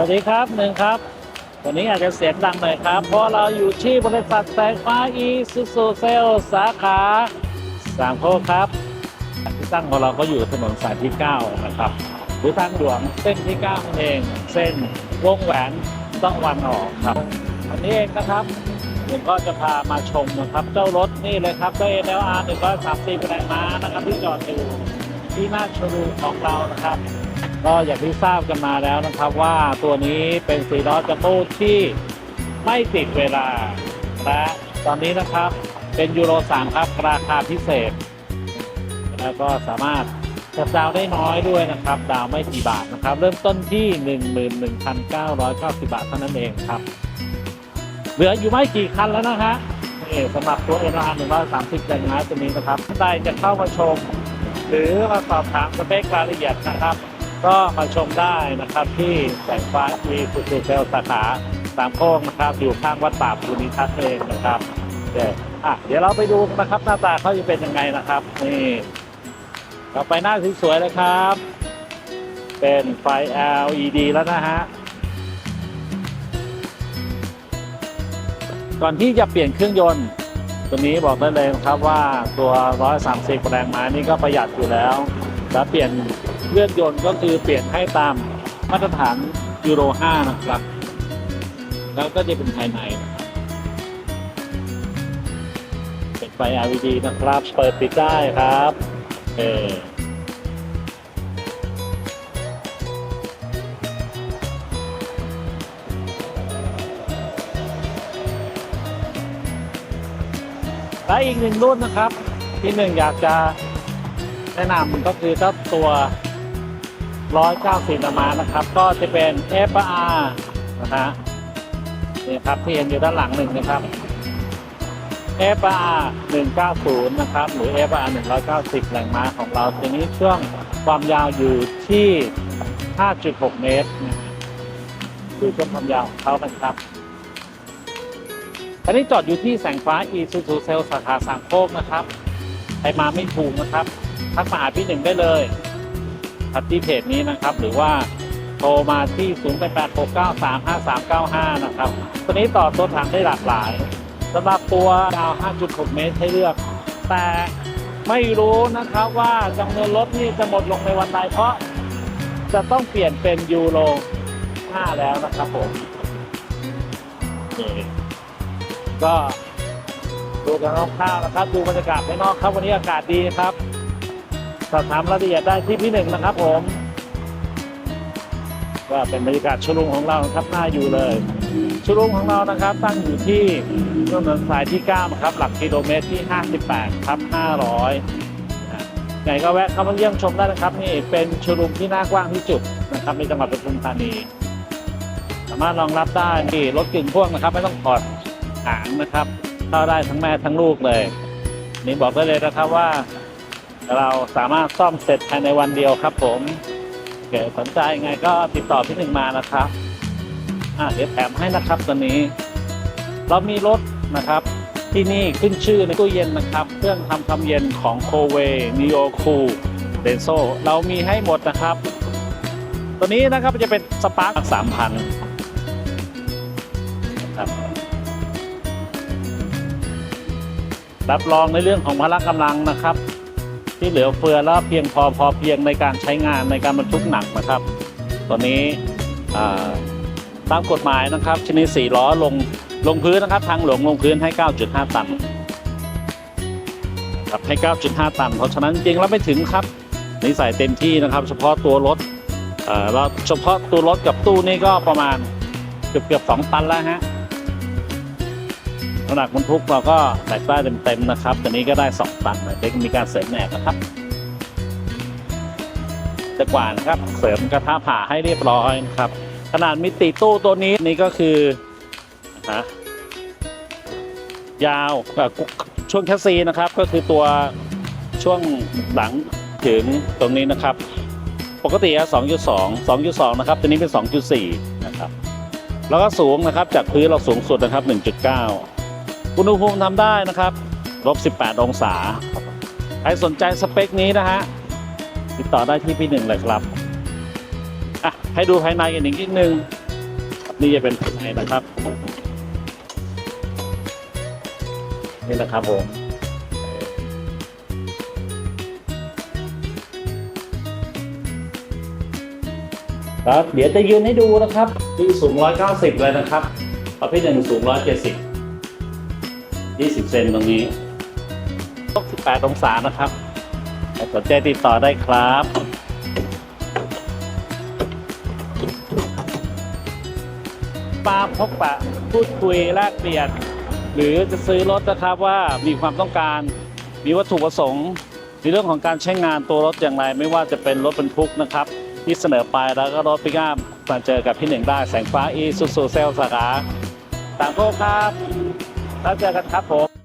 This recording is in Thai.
สวัสดีครับหนึ่งครับ วันนี้อาจจะเสียงดังหน่อยครับ เพราะเราอยู่ที่บริษัทแสงฟ้าอีซูซูเซลสาขาสามโคกครับที่ตั้งของเราก็อยู่ถนนสายที่ 9 นะครับหรือทางหลวงเส้นที่9นั่นเอง เส้นวงแหวนต้องวันออกครับอันนี้เองนะครับผมก็จะพามาชมนะครับ เจ้ารถนี่เลยครับเจ้า NLR 130แรงม้านะครับที่จอดอยู่ที่หน้าโชว์รูมของเรานะครับ ก็อย่างที่ทราบกันมาแล้วนะครับว่าตัวนี้เป็นสีล้อจัมโบ้ที่ไม่ติดเวลา และตอนนี้นะครับเป็นยูโร 3 ครับ ราคาพิเศษ แล้วก็สามารถจัดดาวได้น้อยด้วยนะครับ ดาวไม่กี่บาทนะครับ เริ่มต้นที่ 11,990 บาทเท่านั้นเองครับ เหลืออยู่ไม่กี่คันแล้วนะฮะนี่สำหรับตัว n r 130แรงม้าตัวนี้นะครับท่านใดจะเข้ามาชม หรือมาสอบถามสเปครายละเอียดนะครับ ก็มาชมได้นะครับที่แสงฟ้าทีสุดเซลสาขาสามโคกนะครับ อยู่ข้างวัดป่าภูนิทัศน์เองนะครับเดี๋ยวอะเดี๋ยวเราไปดูนะครับหน้าตาเขาจะเป็นยังไงนะครับ นี่เราไปหน้าสวยๆเลยครับ เป็นไฟ LED แล้วนะฮะก่อนที่จะเปลี่ยนเครื่องยนต์ ตัวนี้บอกได้เลยนะครับว่าตัว 130 แรงม้านี่ก็ประหยัดอยู่แล้ว แล้วเปลี่ยน เลื่อดยนต์ก็คือเปลี่ยนให้ตามมาตรฐานยูโร 5 นะครับ แล้วก็จะเป็นภายในเป็นไฟ LED นะครับ เปิดปิดได้ครับ เออและอีกหนึ่งรุ่นนะครับ ที่หนึ่งอยากจะแนะนำก็คือเจ้าตัว 190นามานะครับ ก็จะเป็น FR นะฮะนี่ครับที่เห็นอยู่ด้านหลังหนึ่งนะครับ FR 190 นะครับ หรือ FR 190แรงม้าของเราตัวนี้ช่วงความยาวอยู่ที่ 5.6 เมตรนะฮะดูช่วงความยาวของเขานครับอันนี้จอดอยู่ที่แสงฟ้า e s u z u Cell สาขาสามโคกนะครับ ใครมาไม่ถูกนะครับ ทักมาหาพี่หนึ่งได้เลย ครับที่เพจนี้นะครับ หรือว่าโทรมาที่ 0886935395 นะครับ ตัวนี้ต่อตัวถังได้หลากหลายสำหรับตัวยาว 5.6 เมตรให้เลือก แต่ไม่รู้นะครับว่าจำนวนรถนี่จะหมดลงในวันใดเพราะจะต้องเปลี่ยนเป็นยูโร 5 แล้วนะครับผมก็ดูกันคร่าวๆนะครับ ดูบรรยากาศภายนอกครับวันนี้อากาศดีครับ สอบถามรายละเอียดได้ที่พี่หนึ่งนะครับผมก็เป็นบรรยากาศชุรุมของเราครับน่าอยู่เลยชุรุมของเรานะครับ ตั้งอยู่ที่ถนนสายที่9ครับหลักกิโลเมตรที่ 58ครับ500นะไงก็แวะเข้ามาเยี่ยมชมได้นะครับ นี่เป็นชุรุมที่หน้ากว้างที่สุดนะครับในจังหวัดปทุมธานี สามารถรองรับได้นี่รถกึ่งพ่วงนะครับ ไม่ต้องถอดหางนะครับ เข้าได้ทั้งแม่ทั้งลูกเลย นี่บอกได้เลยนะครับว่า เราสามารถซ่อมเสร็จภายในวันเดียวครับ ผมเกิดสนใจไงก็ติดต่อพี่หนึ่งมานะครับอ่าเดี๋ยวแถมให้นะครับตอนนี้ เรามีรถนะครับ ที่นี่ขึ้นชื่อในตู้เย็นนะครับ เครื่องทำคำเย็นของโคเวนิโอคูเดนโซเรามีให้หมดนะครับ ตัวนี้นะครับจะเป็นสปาร์คสามพันครับรับรองในเรื่องของพละกำลังนะครับ ที่เหลือเฟือแล้วเพียงพอพอเพียงในการใช้งานในการบรรทุกหนักนะครับ ตอนนี้ตามกฎหมายนะครับ ชนิด4ล้อลงลงพื้นนะครับ ทางหลวงลงพื้นให้ 9.5 ตันครับให้ 9.5 ตัน เพราะฉะนั้นจริงแล้วไม่ถึงครับนี่ใส่เต็มที่นะครับ เฉพาะตัวรถเอ่อเราเฉพาะตัวรถกับตู้นี่ก็ประมาณเกือบเกือบ2ตันแล้วฮะ น้ำหนักบรรทุกเราก็แตกได้เต็มๆนะครับตัวนี้ก็ได้ 2 ตันเด็กมีการเสริมแหนบนะครับจะกว่านะครับเสริมกระทะผ่าให้เรียบร้อยนะครับ ขนาดมิติตู้ตัวนี้นี่ก็คือนะยาวช่วงแคสซีนะครับ ก็คือตัวช่วงหลังถึงตรงนี้นะครับ ปกติอะ2.2 2.2 นะครับ ตัวนี้เป็น 2.4 นะครับ แล้วก็สูงนะครับ จากพื้นเราสูงสุดนะครับ 1.9 อุณหภูมิทำได้นะครับลบ18 องศา ใครสนใจสเปคนี้นะฮะ ติดต่อได้ที่พี่หนึ่งเลยครับ อะ ให้ดูภายในกันอีกนิดนึง นี่จะเป็นภายในนะครับ นี่แหละครับผมครับเดี๋ยวจะยืนให้ดูนะครับ ที่สูง 190 เลยนะครับประเภทหนึ่งสูง 170 20 เซนตรงนี้18องศานะครับสนใจติดต่อได้ครับมาพบปะพูดคุยแลกเปลี่ยน หรือจะซื้อรถนะครับว่ามีความต้องการมีวัตถุประสงค์ ในเรื่องของการใช้งานตัวรถอย่างไร ไม่ว่าจะเป็นรถบรรทุกนะครับ ที่เสนอไปแล้วก็รถปิกอัพมาเจอกับพี่หนึ่งได้แสงฟ้าอีซูซูเซลสาขาต่างโคกครับ แล้วเจอกันครับผม